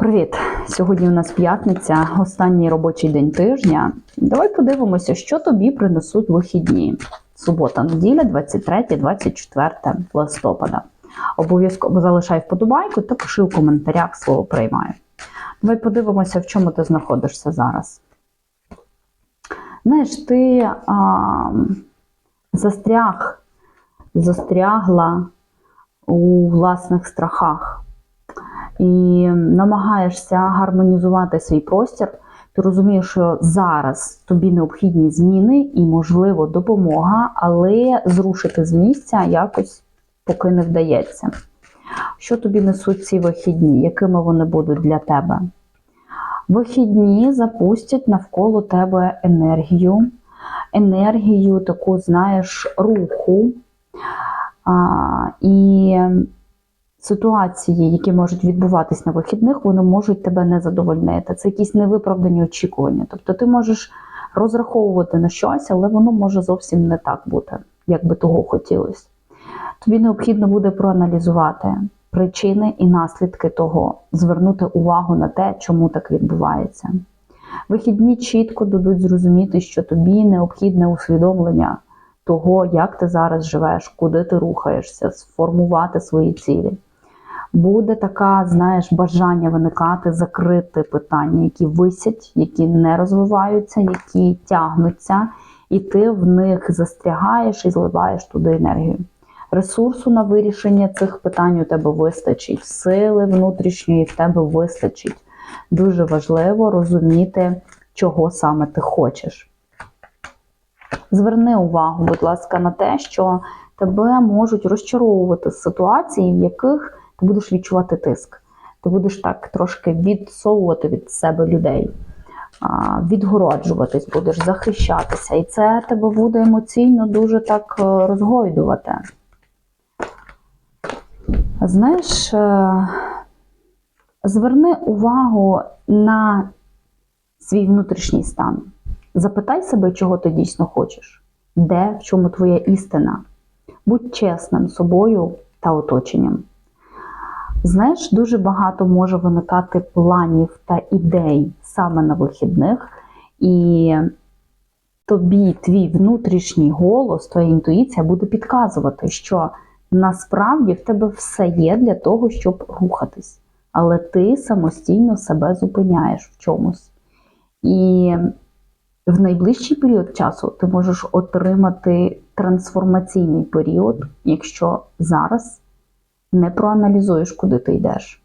Привіт! Сьогодні у нас п'ятниця, останній робочий день тижня. Давай подивимося, що тобі принесуть вихідні. Субота, неділя, 23-24 листопада. Обов'язково залишай вподобайку та пиши в коментарях слово приймаю. Давай подивимося, в чому ти знаходишся зараз. Знаєш, ти а, застряг, застрягла у власних страхах і намагаєшся гармонізувати свій простір, ти розумієш, що зараз тобі необхідні зміни і, можливо, допомога, але зрушити з місця якось поки не вдається. Що тобі несуть ці вихідні? Якими вони будуть для тебе? Вихідні запустять навколо тебе енергію, енергію таку, знаєш, руху. А, і ситуації, які можуть відбуватись на вихідних, вони можуть тебе не задовольнити. Це якісь невиправдані очікування. Тобто ти можеш розраховувати на щось, але воно може зовсім не так бути, як би того хотілося. Тобі необхідно буде проаналізувати причини і наслідки того, звернути увагу на те, чому так відбувається. Вихідні чітко дадуть зрозуміти, що тобі необхідне усвідомлення того, як ти зараз живеш, куди ти рухаєшся, сформувати свої цілі. Буде така, знаєш, бажання виникати, закрити питання, які висять, які не розвиваються, які тягнуться, і ти в них застрягаєш і зливаєш туди енергію. Ресурсу на вирішення цих питань у тебе вистачить, сили внутрішньої в тебе вистачить. Дуже важливо розуміти, чого саме ти хочеш. Зверни увагу, будь ласка, на те, що тебе можуть розчаровувати ситуації, в яких ти будеш відчувати тиск. Ти будеш так трошки відсовувати від себе людей, відгороджуватись, будеш захищатися. І це тебе буде емоційно дуже так е, розгойдувати. Знаєш, е, зверни увагу на свій внутрішній стан. Запитай себе, чого ти дійсно хочеш, де, в чому твоя істина. Будь чесним собою та оточенням. Знаєш, дуже багато може виникати планів та ідей саме на вихідних, і тобі твій внутрішній голос, твоя інтуїція буде підказувати, що насправді в тебе все є для того, щоб рухатись, але ти самостійно себе зупиняєш в чомусь. І в найближчий період часу ти можеш отримати трансформаційний період, якщо зараз не проаналізуєш, куди ти йдеш.